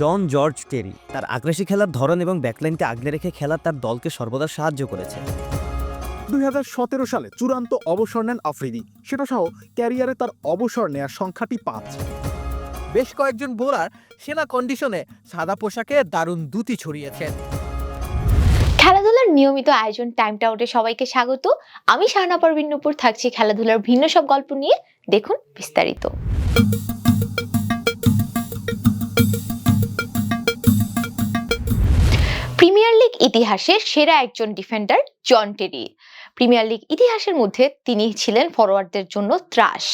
জন George টেরি। তার আগ্রাসী খেলার ধরন এবং ব্যাকলাইনকে আগলে রেখে খেলা তার দলকে সর্বদা সাহায্য করেছে। দুই হাজার সতেরো সালে চূড়ান্ত অবসর নেন আফ্রিদি। সেটা সহ ক্যারিয়ারে তার অবসর নেয়ার সংখ্যাটি পাঁচ। বেশ কয়েকজন বোলার সেনা কন্ডিশনে সাদা পোশাকে দারুণ দ্যুতি ছড়িয়েছেন। খেলাধুলার নিয়মিত আয়োজন টাইম আউটে সবাইকে স্বাগত। আমি শাহনা পারভিন নুপুর থাকছি খেলাধুলার ভিন্ন সব গল্প নিয়ে। দেখুন বিস্তারিত। ইতিহাসের সেরা একজন defender John Terry. Premier League ইতিহাসের মধ্যে তিনি ছিলেন ফরোয়ার্ডদের জন্য ত্রাস।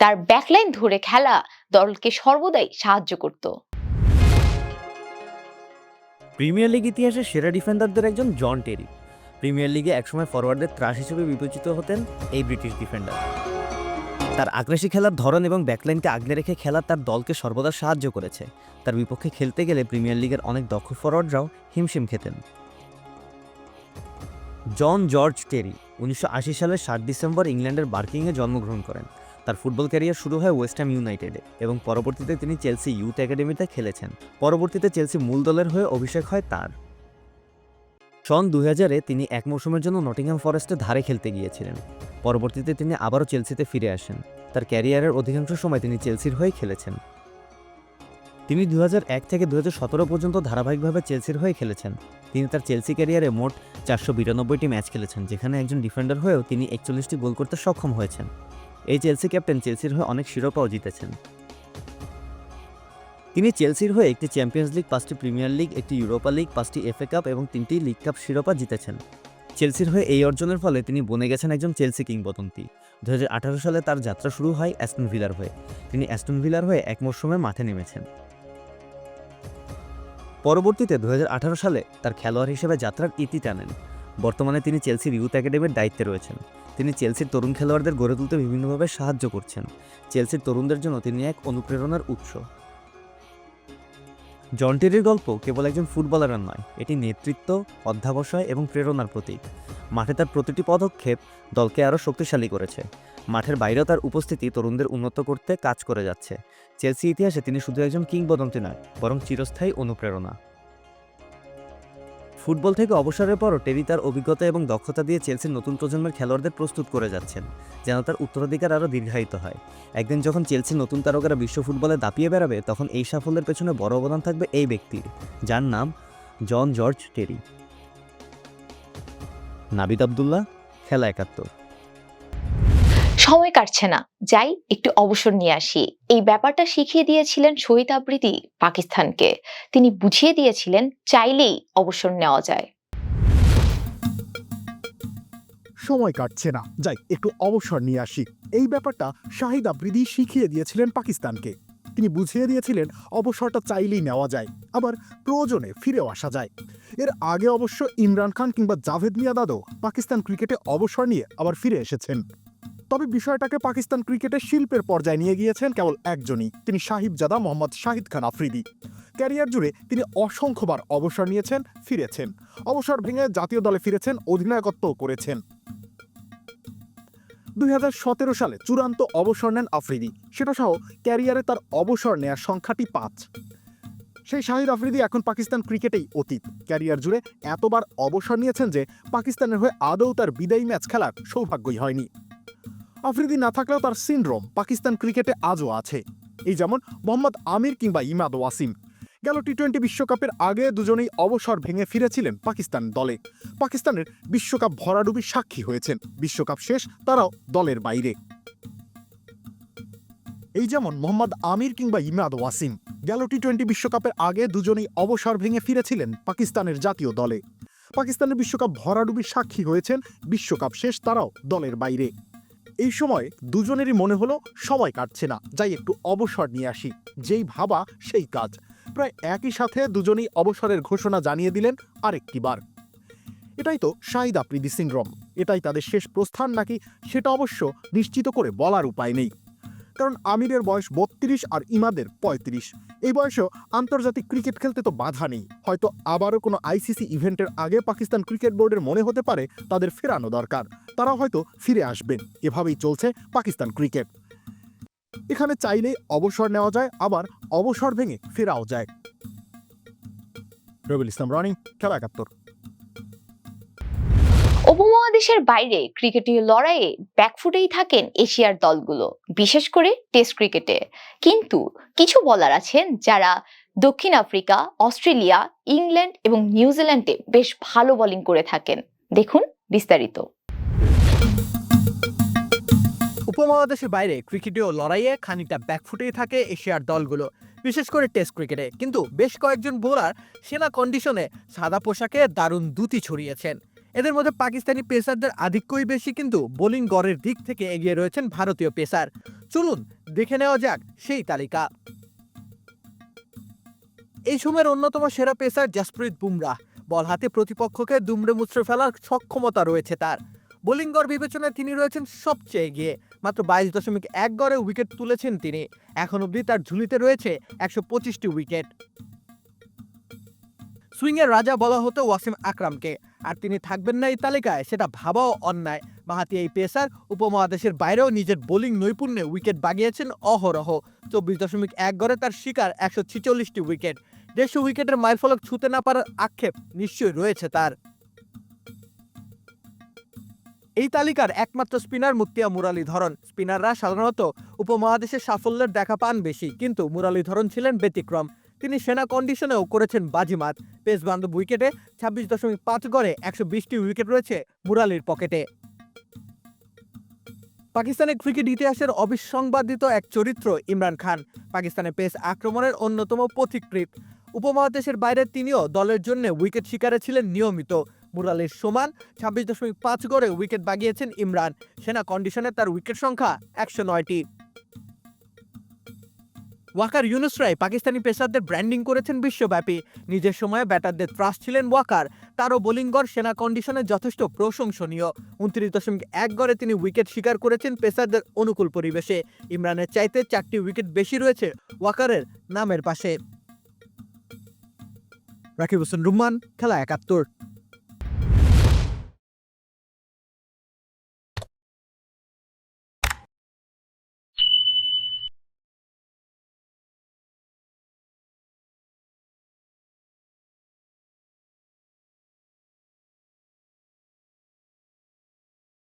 তার ব্যাকলাইন ধরে খেলা দলকে সর্বদাই সাহায্য করত। প্রিমিয়ার লিগ ইতিহাসের সেরা ডিফেন্ডারদের একজন জন টেরি। প্রিমিয়ার লিগে একসময় ফরওয়ার্ডের ত্রাস হিসেবে বিবেচিত হতেন এই ব্রিটিশ ডিফেন্ডার তার আগ্রাসী খেলার ধরন এবং ব্যাকলাইনকে আগলে রেখে খেলা তার দলকে সর্বদা সাহায্য করেছে। তার বিপক্ষে খেলতে গেলে প্রিমিয়ার লিগের অনেক দক্ষ ফরওয়ার্ডরাও হিমশিম খেতেন। জন জর্জ টেরি উনিশশো আশি সালের সাত ডিসেম্বর ইংল্যান্ডের বার্কিংয়ে জন্মগ্রহণ করেন। তার ফুটবল ক্যারিয়ার শুরু হয় ওয়েস্ট হ্যাম ইউনাইটেডে এবং পরবর্তীতে তিনি চেলসি ইউথ একাডেমিতে খেলেছেন। পরবর্তীতে চেলসি মূল দলের হয়ে অভিষেক হয় তার। সন দুই হাজারে তিনি এক মৌসুমের জন্য নটিংহাম ফরেস্টের ধারে খেলতে গিয়েছিলেন। পরবর্তীতে তিনি আবারও চেলসিতে ফিরে আসেন। তার ক্যারিয়ারের অধিকাংশ সময় তিনি চেলসির হয়ে খেলেছেন। তিনি দু হাজার এক থেকে দু হাজার সতেরো পর্যন্ত ধারাবাহিকভাবে চেলসির হয়ে খেলেছেন। তিনি তার চেলসি ক্যারিয়ারে মোট চারশো বিরানব্বইটি ম্যাচ খেলেছেন, যেখানে একজন ডিফেন্ডার হয়েও তিনি একচল্লিশটি গোল করতে সক্ষম হয়েছেন। এই চেলসি ক্যাপ্টেন চেলসির হয়ে অনেক শিরোপাও জিতেছেন। তিনি চেলসির হয়ে একটি চ্যাম্পিয়ন্স লিগ, পাঁচটি প্রিমিয়ার লিগ, একটি ইউরোপা লিগ, পাঁচটি এফএ কাপ এবং তিনটি লিগ কাপ শিরোপা জিতেছেন। চেলসির হয়ে এই অর্জনের ফলে তিনি বনে গেছেন একজন চেলসি কিংবদন্তি। দু হাজার আঠারো সালে তার যাত্রা শুরু হয় অ্যাস্টন ভিলার হয়ে। তিনি অ্যাস্টন ভিলার হয়ে এক মরশুমে মাঠে নেমেছেন। পরবর্তীতে দু হাজার আঠারো সালে তার খেলোয়াড় হিসেবে যাত্রার ইতি টানেন। বর্তমানে তিনি চেলসির ইউথ একাডেমির দায়িত্বে রয়েছেন। তিনি চেলসির তরুণ খেলোয়াড়দের গড়ে তুলতে বিভিন্নভাবে সাহায্য করছেন। চেলসির তরুণদের জন্য তিনি এক অনুপ্রেরণার উৎস। জন টেরির গল্প কেবল একজন ফুটবলারের নয়, এটি নেতৃত্ব, অধ্যাবসায় এবং প্রেরণার প্রতীক। মাঠে তার প্রতিটি পদক্ষেপ দলকে আরও শক্তিশালী করেছে। মাঠের বাইরেও তার উপস্থিতি তরুণদের উন্নত করতে কাজ করে যাচ্ছে। চেলসি ইতিহাসে তিনি শুধু একজন কিংবদন্তি নয়, বরং চিরস্থায়ী অনুপ্রেরণা। ফুটবল থেকে অবসরের পরও টেরি তার অভিজ্ঞতা এবং দক্ষতা দিয়ে চেলসির নতুন প্রজন্মের খেলোয়াড়দের প্রস্তুত করে যাচ্ছেন, যেন তার উত্তরাধিকার আরও দীর্ঘায়িত হয়। একদিন যখন চেলসির নতুন তারকারা বিশ্ব ফুটবলে দাপিয়ে বেড়াবে, তখন এই সাফল্যের পেছনে বড় অবদান থাকবে এই ব্যক্তির, যার নাম John George Terry. Nabid Abdullah, খেলা একাত্তর। সময় কাটছে না। যাই, একটু অবসর নিয়ে আসি। এই ব্যাপারটা শিখিয়ে দিয়েছিলেন শহীদ আবৃত্তি পাকিস্তানকে। তিনি বুঝিয়ে দিয়েছিলেন চাইলেই অবসর নেওয়া যায়। সময় কাটছে না। যাই, একটু অবসর নিয়ে আসি। এই ব্যাপারটা শাহিদ আবৃদি শিখিয়ে দিয়েছিলেন পাকিস্তানকে। তিনি বুঝিয়ে দিয়েছিলেন অবসরটা চাইলেই নেওয়া যায়, আবার প্রয়োজনে ফিরেও আসা যায়। এর আগে অবশ্য ইমরান খান কিংবা জাভেদ মিয়া দাদও পাকিস্তান ক্রিকেটে অবসর নিয়ে আবার ফিরে এসেছেন। তবে বিষয়টাকে পাকিস্তান ক্রিকেটের শিল্পের পর্যায়ে নিয়ে গিয়েছেন কেবল একজনই, তিনি সাহিবজাদা মোহাম্মদ শাহিদ খান আফ্রিদি। ক্যারিয়ার জুড়ে তিনি অসংখ্যবার অবসর নিয়েছেন, ফিরেছেন। অবসর ভেঙে জাতীয় দলে ফিরেছেন, অধিনায়কত্বও করেছেন। দুই হাজার সতেরো সালে চূড়ান্ত অবসর নেন আফ্রিদি। সেটা সহ ক্যারিয়ারে তার অবসর নেয়ার সংখ্যাটি পাঁচ। সেই শাহিদ আফ্রিদি এখন পাকিস্তান ক্রিকেটেই অতীত। ক্যারিয়ার জুড়ে এতবার অবসর নিয়েছেন যে পাকিস্তানের হয়ে আদৌ তার বিদায়ী ম্যাচ খেলার সৌভাগ্যই হয়নি। আফ্রিদি না থাকলেও তার সিনড্রোম পাকিস্তান ক্রিকেটে আজও আছে। এই যেমন মোহাম্মদ আমির কিংবা ইমাদ ওয়াসিম। গেল টি টোয়েন্টি বিশ্বকাপের আগে দুজনেই অবসর ভেঙে ফিরেছিলেন পাকিস্তান দলে। পাকিস্তানের বিশ্বকাপ ভরাডুবির সাক্ষী হয়েছেন। বিশ্বকাপ শেষ, তারাও দলের বাইরে। এই যেমন মোহাম্মদ আমির কিংবা ইমাদ ওয়াসিম। গেল টি টোয়েন্টি বিশ্বকাপের আগে দুজনেই অবসর ভেঙে ফিরেছিলেন পাকিস্তানের জাতীয় দলে। পাকিস্তানের বিশ্বকাপ ভরাডুবির সাক্ষী হয়েছেন। বিশ্বকাপ শেষ, তারাও দলের বাইরে। এই সময় দুজনেরই মনে হলো সময় কাটছে না। যাই একটু অবসর নিয়ে আসি। যেই ভাবা, সেই কাজ। প্রায় একই সাথে দুজনেই অবসরের ঘোষণা জানিয়ে দিলেন আরেকটি বার। এটাই তো শাহিদ আফ্রিদি সিন্ড্রোম। এটাই তাদের শেষ প্রস্থান নাকি সেটা অবশ্য নিশ্চিত করে বলার উপায় নেই। কারণ আমিরের বয়স বত্রিশ আর ইমাদের পঁয়ত্রিশ। এই বয়সেও আন্তর্জাতিক ক্রিকেট খেলতে তো বাধা নেই। হয়তো আবারও কোনো আইসিসি ইভেন্টের আগে পাকিস্তান ক্রিকেট বোর্ডের মনে হতে পারে তাদের ফেরানো দরকার। তারা হয়তো ফিরে আসবেন। এভাবেই চলছে পাকিস্তান ক্রিকেট। এখানে চাইলেই অবসর নেওয়া যায়, আবার অবসর ভেঙে ফেরাও যায়। রবিল ইসলাম রনি, খেলা একাত্তর। উপমহাদেশের বাইরে ক্রিকেটীয় লড়াইয়ে ব্যাকফুটেই থাকেন এশিয়ার দলগুলো, বিশেষ করে টেস্ট ক্রিকেটে। কিন্তু কিছু বলার আছেন যারা দক্ষিণ আফ্রিকা, অস্ট্রেলিয়া, ইংল্যান্ড এবং নিউজিল্যান্ডে বেশ ভালো বোলিং করে থাকেন। দেখুন বিস্তারিত। উপমহাদেশের বাইরে ক্রিকেটীয় লড়াইয়ে খানিকটা ব্যাকফুটেই থাকে এশিয়ার দলগুলো, বিশেষ করে টেস্ট ক্রিকেটে। কিন্তু বেশ কয়েকজন বোলার সেনা কন্ডিশনে সাদা পোশাকে দারুণ দুতি ছড়িয়েছেন। এদের মধ্যে পাকিস্তানি পেসারদের আধিক্যই বেশি, কিন্তু বোলিং গড়ের দিক থেকে এগিয়ে রয়েছেন ভারতীয় পেসার। চলুন দেখে নেওয়া যাক সেই তালিকা। এই সময়ের অন্যতম সেরা পেসার জাসপ্রীত বুমরাহ বল হাতে প্রতিপক্ষকে দুমড়ে মুচড়ে ফেলার সক্ষমতা রয়েছে তার। বোলিং গড় বিবেচনায় তিনি রয়েছেন সবচেয়ে এগিয়ে। মাত্র বাইশ দশমিক এক গড়ে উইকেট তুলেছেন তিনি। এখন অবধি তার ঝুলিতে রয়েছে একশো পঁচিশটি উইকেট। সুইংয়ের রাজা বলা হতো ওয়াসিম আকরামকে। আর তিনি থাকবেন না এই তালিকায়, সেটা ভাবাও অন্যায়। বাহাতি এই পেসার উপমহাদেশের বাইরেও নিজের বোলিং নৈপুণ্যে উইকেট বাগিয়েছেন অহরহ। চব্বিশ দশমিক এক গড়ে তার শিকার একশো ছিচল্লিশটি উইকেট। দেড়শো উইকেটের মাইলফলক ছুতে না পারার আক্ষেপ নিশ্চয়ই রয়েছে তার। এই তালিকার একমাত্র স্পিনার মুক্তিয়া মুরালীধরন। স্পিনাররা সাধারণত উপমহাদেশের সাফল্যের দেখা পান বেশি, কিন্তু মুরালীধরন ছিলেন ব্যতিক্রম। তিনি সেনা কন্ডিশনেও করেছেন বাজিমাত। পেস বান্ধব উইকেটে ছাব্বিশ দশমিক পাঁচ গড়ে একশো বিশটি উইকেট রয়েছে মুরালির পকেটে। পাকিস্তানের ক্রিকেট ইতিহাসের অবিসংবাদিত এক চরিত্র ইমরান খান। পাকিস্তানের পেস আক্রমণের অন্যতম পথিকৃৎ উপমহাদেশের বাইরে তিনিও দলের জন্য উইকেট শিকারে ছিলেন নিয়মিত। মুরালির সমান ছাব্বিশ দশমিক পাঁচ গড়ে উইকেট বাগিয়েছেন ইমরান। সেনা কন্ডিশনে তার উইকেট সংখ্যা একশো নয়টি। ওয়াকার ইউনুসরাই পাকিস্তানি পেসারদের ব্র্যান্ডিং করেছেন বিশ্বব্যাপী। নিজের সময়ে ব্যাটারদের ত্রাস ছিলেন ওয়াকার। তারও বোলিং গড় সেনা কন্ডিশনে যথেষ্ট প্রশংসনীয়। উনত্রিশ দশমিক এক গড়ে তিনি উইকেট শিকার করেছেন পেসারদের অনুকূল পরিবেশে। ইমরানের চাইতে চারটি উইকেট বেশি রয়েছে ওয়াকারের নামের পাশে। রাকিব হোসেন, রুম্মান, খেলা একাত্তর।